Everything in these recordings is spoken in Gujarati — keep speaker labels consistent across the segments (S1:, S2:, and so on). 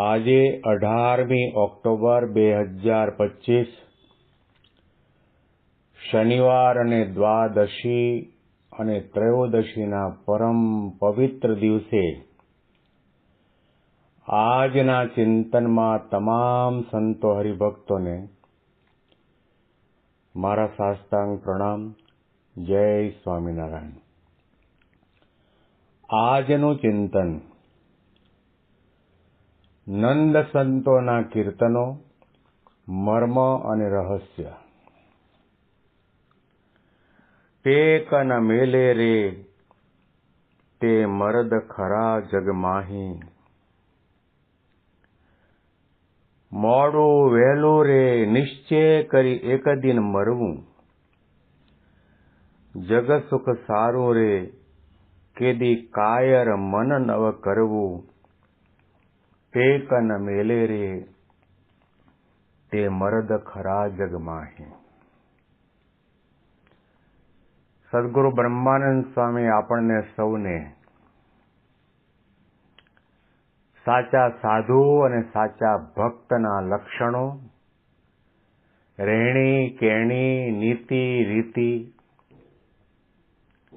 S1: આજે અઢારમી ઓક્ટોબર બે હજાર પચીસ, શનિવાર અને દ્વાદશી અને ત્રયોદશીના પરમ પવિત્ર દિવસે આજના ચિંતનમાં તમામ સંતો હરિભક્તોને મારા સાષ્ટાંગ પ્રણામ. જય સ્વામિનારાયણ. આજનું ચિંતન નંદ સંતોના કીર્તનો, મર્મ અને રહસ્ય. ટેક ન મેલે રે, તે મરદ ખરા જગમાહી મોડું વહેલું રે, નિશ્ચય કરી એક દિન મરવું. જગ સુખ સારું રે, કેદી કાયર મન નવ કરવું. મેલે રે તે મરદ ખરા જગ માહી સદગુરુ બ્રહ્માનંદ સ્વામી આપણને સૌને સાચા સાધુ અને સાચા ભક્તના લક્ષણો રહેણી કેણી નીતિ રીતિ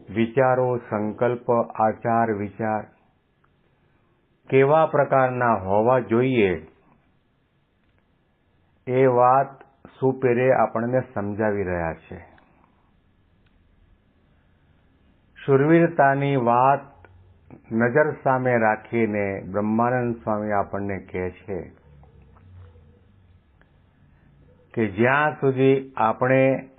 S1: વિચારો સંકલ્પ આચાર વિચાર કેવા પ્રકારના હોવા જોઈએ એ વાત સુપેરે આપણને સમજાવી રહ્યા છે. શુરવીરતાની વાત નજર સામે રાખીને બ્રહ્માનંદ સ્વામી આપણને કહે છે કે જ્યાં સુધી આપણે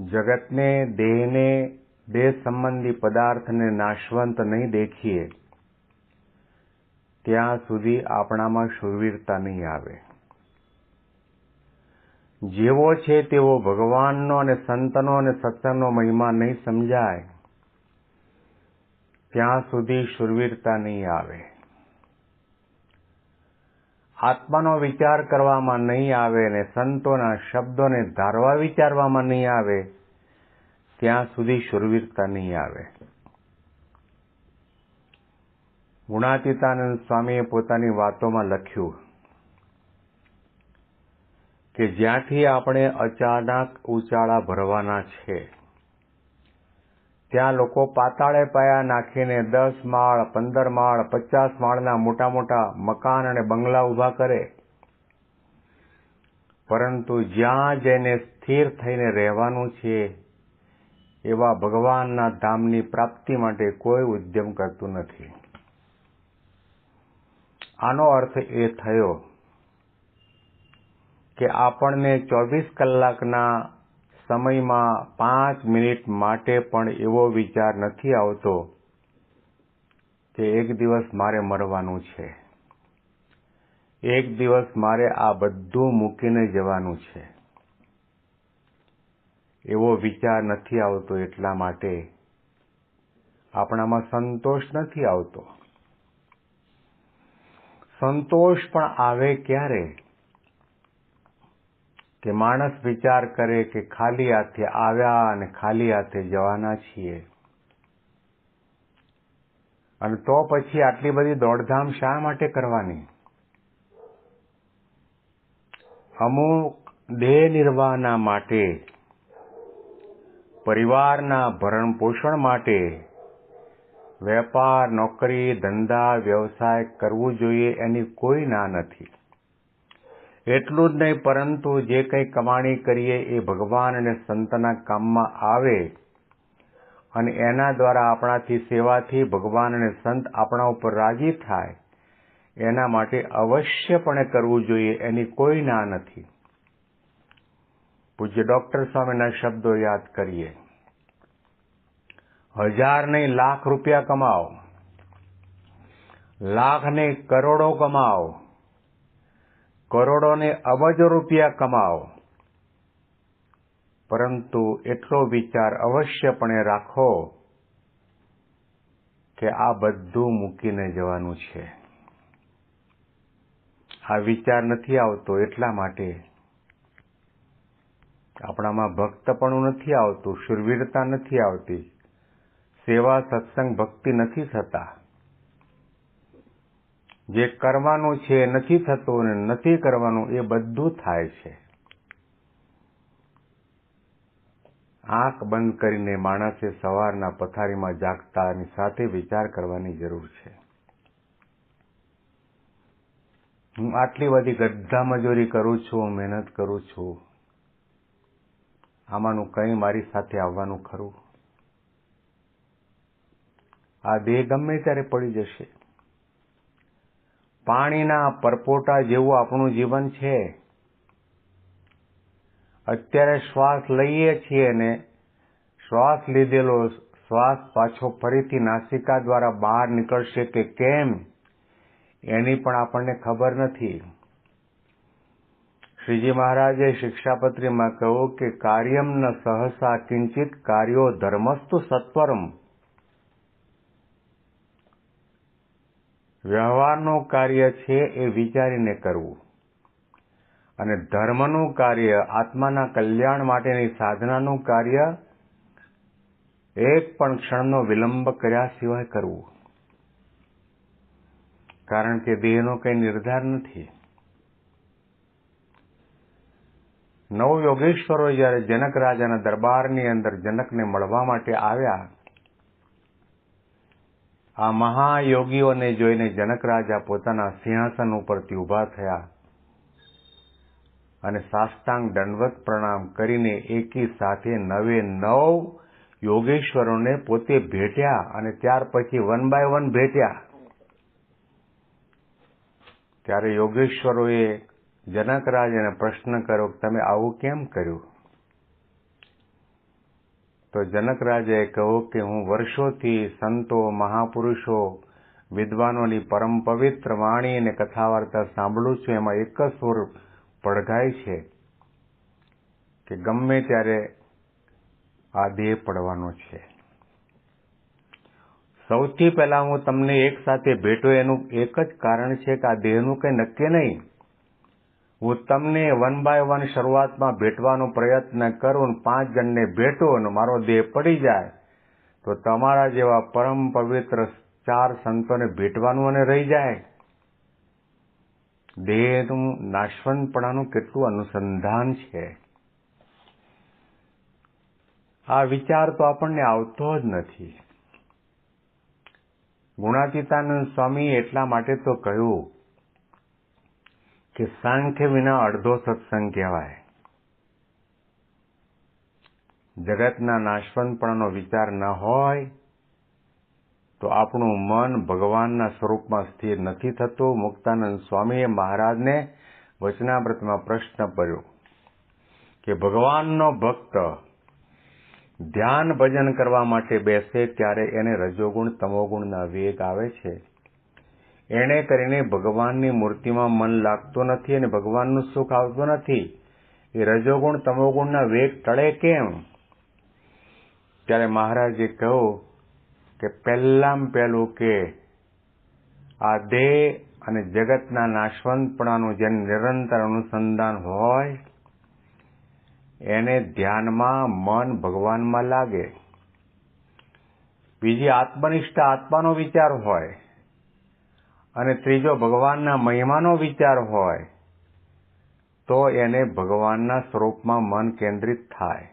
S1: જગતને, દેહને દેહ સંબંધી પદાર્થને નાશવંત નહીં દેખીએ ત્યાં સુધી આપણામાં શૂરવીરતા નહીં આવે. જેવો છે તેવો ભગવાનનો અને સંતનો અને સત્સંગનો મહિમા નહીં સમજાય, ત્યાં સુધી શૂરવીરતા નહીં આવે. આત્માનો વિચાર કરવામાં નહીં આવે ને સંતોના શબ્દોને ધારવા વિચારવામાં નહીં આવે, ત્યાં સુધી શૂરવીરતા નહીં આવે. ગુણાતીતાનંદ સ્વામીએ પોતાની વાતોમાં લખ્યું કે જ્યાંથી આપણે અચાનક ઉચાળા ભરવાના છે, ત્યાં લોકો પાતાળે પાયા નાખીને દસ માળ, પંદર માળ, પચાસ માળના મોટા મોટા મકાન અને બંગલા ઊભા કરે. પરંતુ જ્યાં જઈને સ્થિર થઈને રહેવાનું છે, એવા ભગવાનના ધામની પ્રાપ્તિ માટે કોઈ ઉદ્યમ કરતું નથી. આનો અર્થ એ થયો કે આપણને ચોવીસ કલાકના સમયમાં પાંચ મિનિટ માટે પણ એવો વિચાર નથી આવતો કે એક દિવસ મારે મરવાનું છે. એક દિવસ મારે આ બધું મૂકીને જવાનું છે. એવો વિચાર નથી આવતો એટલા માટે આપણામાં સંતોષ નથી આવતો. સંતોષ પણ આવે ક્યારે? કે માણસ વિચાર કરે કે ખાલી હાથે આવ્યા અને ખાલી હાથે જવાના છીએ. અને તો પછી આટલી બધી દોડધામ શા માટે કરવાની? અમુક દેહ નિર્વાહના માટે, પરિવારના ભરણ પોષણ માટે વેપાર, નોકરી, ધંધા, વ્યવસાય કરવું જોઈએ એની કોઈ ના નથી. એટલું જ નહીં, પરંતુ જે કંઈ કમાણી કરીએ એ ભગવાન અને સંતના કામમાં આવે અને એના દ્વારા આપણાથી સેવાથી ભગવાન અને સંત આપણા ઉપર રાજી થાય, એના માટે અવશ્યપણે કરવું જોઈએ એની કોઈ ના નથી. પૂજ્ય ડોક્ટર સ્વામીના શબ્દો યાદ કરીએ. હજાર નહીં લાખ રૂપિયા કમાઓ. લાખ ને કરોડો કમાઓ. કરોડોને અબજો રૂપિયા કમાઓ. પરંતુ એટલો વિચાર અવશ્યપણે રાખો કે આ બધું મૂકીને જવાનું છે. આ વિચાર નથી આવતો એટલા માટે આપણામાં ભક્તપણું નથી આવતું, શુરવીરતા નથી આવતી. સેવા સત્સંગ ભક્તિ નથી થતા. જે કરવાનું છે નથી થતું અને નથી કરવાનું એ બધું થાય છે. આંખ બંધ કરીને માણસે સવારના પથારીમાં જાગતાની સાથે વિચાર કરવાની જરૂર છે. હું આટલી બધી ગદ્દા મજૂરી કરું છું, મહેનત કરું છું. આમાંનું કંઈ મારી સાથે આવવાનું ખરું? આ દેહ ગમે ત્યારે પડી જશે. પાણીના પરપોટા જેવું આપણું જીવન છે. અત્યારે શ્વાસ લઈએ છીએ ને શ્વાસ લીધેલો શ્વાસ પાછો ફરીથી નાસિકા દ્વારા બહાર નીકળશે કે કેમ, એની પણ આપણને ખબર નથી. શ્રીજી મહારાજે શિક્ષાપત્રીમાં કહ્યું કે કાર્યમ ન સહસા કિંચિત કાર્યો ધર્મસ્તુ સત્વરમ. વ્યવહારનું કાર્ય છે એ વિચારીને કરવું. અને ધર્મનું કાર્ય, આત્માના કલ્યાણ માટેની સાધનાનું કાર્ય, એક પણ ક્ષણનો વિલંબ કર્યા સિવાય કરવું. કારણ કે દેહનો કંઈ નિર્ધાર નથી. નવ યોગેશ્વરો જ્યારે જનક રાજાના દરબારની અંદર જનકને મળવા માટે આવ્યા આ મહાયોગીઓને જોઈને જનક રાજા પોતાના સિંહાસન ઉપરથી ઊભા થયા અને સાષ્ટાંગ દંડવત પ્રણામ કરીને એકી સાથે નવે નવ યોગેશ્વરોને પોતે ભેટ્યા અને ત્યાર પછી વન બાય વન ભેટ્યા. ત્યારે યોગેશ્વરોએ જનકરાજને પ્રશ્ન કર્યો કે તમે આવું કેમ કર્યું? તો જનકરાજે કહ્યું કે હું વર્ષોથી સંતો, મહાપુરુષો, વિદ્વાનોની પરમ પવિત્ર વાણી અને કથા વાર્તા સાંભળું છું. એમાં એક જ સ્વર પડઘાય છે કે ગમે ત્યારે આ દેહ પડવાનો છે. સૌથી પહેલા હું તમને એક સાથે ભેટો. એનું એક જ કારણ છે કે આ દેહનું કંઈ નક્કી નહીં. હું તમને વન બાય વન શરૂઆતમાં ભેટવાનો પ્રયત્ન કરું પાંચ જણને ભેટો અને મારો દેહ પડી જાય, તો તમારા જેવા પરમ પવિત્ર ચાર સંતોને ભેટવાનું અને રહી જાય. દેહનું નાશવંતપણાનું કેટલું અનુસંધાન છે. આ વિચાર તો આપણને આવતો જ નથી. ગુણાતીતાનંદ સ્વામી એટલા માટે તો કહ્યું કે સાંખ્ય વિના અડધો સત્સંગ કહેવાય જગતના નાશવંતપણાનો વિચાર ન હોય તો આપણું મન ભગવાનના સ્વરૂપમાં સ્થિર નથી થતું મુક્તાનંદ સ્વામીએ મહારાજને વચનામૃતમાં પ્રશ્ન કર્યો કે, ભગવાનનો ભક્ત ધ્યાન ભજન કરવા માટે બેસે ત્યારે એને રજોગુણ, તમોગુણના વેગ આવે છે? એને કરીને ભગવાનની મૂર્તિમાં મન લાગતું નથી અને ભગવાનનું સુખ આવતું નથી. એ રજોગુણ, તમોગુણના વેગ ટળે કેમ? ત્યારે મહારાજે કહ્યું કે પહેલામ પહેલું કે આ દેહ અને જગતના નાશવંતપણાનું જે નિરંતર અનુસંધાન હોય, એને ધ્યાનમાં મન ભગવાનમાં લાગે. બીજી આત્મનિષ્ઠ, આત્માનો વિચાર હોય અને ત્રીજો, ભગવાનના મહિમાનો વિચાર હોય, તો એને ભગવાનના સ્વરૂપમાં મન કેન્દ્રિત થાય.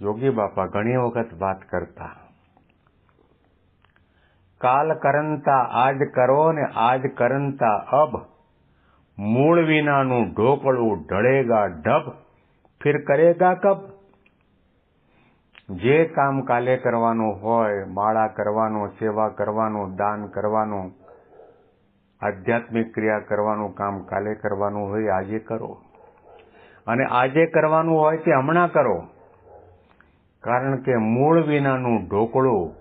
S1: યોગી બાપા ઘણી વખત વાત કરતા, કાલ કરંતા આજ કરો ને આજ કરંતા અબ, મૂળ વિનાનું ઢોકળું ઢળેગા ઢબ, ફિર કરેગા કબ? જે કામ કાલે કરવાનું હોય, માળા કરવાનું, સેવા કરવાનું, દાન કરવાનું, આધ્યાત્મિક ક્રિયા કરવાનું, કામ કાલે કરવાનું હોય, આજે કરો. અને આજે કરવાનું હોય તે હમણાં કરો. કારણ કે મૂળ વિનાનું ઢોકળું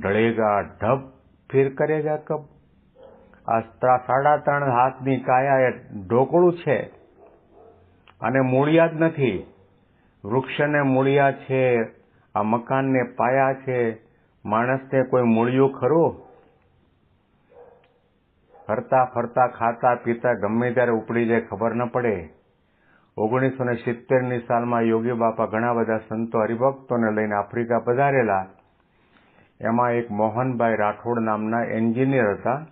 S1: ઢળેગા ઢબ ફિર કરેગા કબ આ સાડા ત્રણ હાથની કાયા એ ઢોકળું છે. અને મૂળિયા જ નથી. વૃક્ષને મૂળિયા છે, આ મકાનને પાયા છે, માણસને કોઈ મૂળિયું ખરું? ફરતા ફરતા, ખાતા પીતા ગમે ત્યારે ઉપડી જાય ખબર ન પડે. ઓગણીસો ને સિત્તેરની સાલમાં યોગી બાપા ઘણા બધા સંતો હરિભક્તોને લઈને આફ્રિકા પધારેલા. એમાં એક મોહનભાઈ રાઠોડ નામના એન્જિનિયર હતા.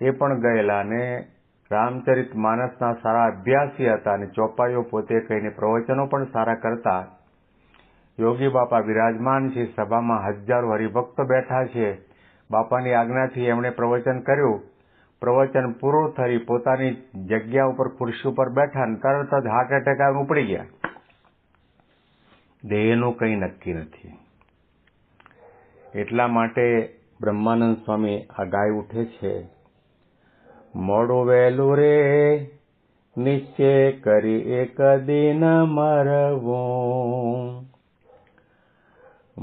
S1: એ પણ ગયેલા અને રામચરિત માનસના સારા અભ્યાસી હતા અને ચોપાઈઓ પોતે કહીને પ્રવચનો પણ સારા કરતા. યોગી બાપા વિરાજમાન છે, સભામાં હજારો હરિભક્તો બેઠા છે. બાપાની આજ્ઞાથી એમણે પ્રવચન કર્યું. પ્રવચન પૂરું થઈ પોતાની જગ્યા ઉપર ખુરશી ઉપર બેઠા ને તરત જ હાર્ટ એટેક આવીને ઉપડી ગયા. દેહનું કંઈ નક્કી નથી. એટલા માટે બ્રહ્માનંદ સ્વામી આ ગાય ઉઠે છે. मोडु वेलु रे निश्चे करि एक दिन मरव।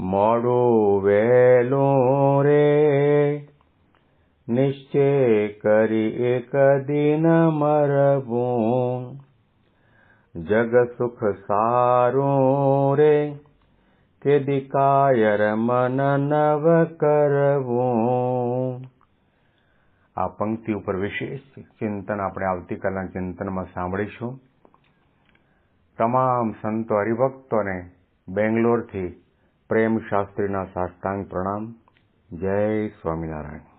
S1: मोडो वेलु रे निश्चय करि एक दीन मरवू। जग सुख सारो रे के कायर मननव करव। આ પંક્તિ ઉપર વિશેષ ચિંતન આપણે આવતીકાલના ચિંતનમાં સાંભળીશું. તમામ સંતો હરિભક્તોને બેંગ્લોરથી પ્રેમ શાસ્ત્રીના સાષ્ટાંગ પ્રણામ. જય સ્વામિનારાયણ.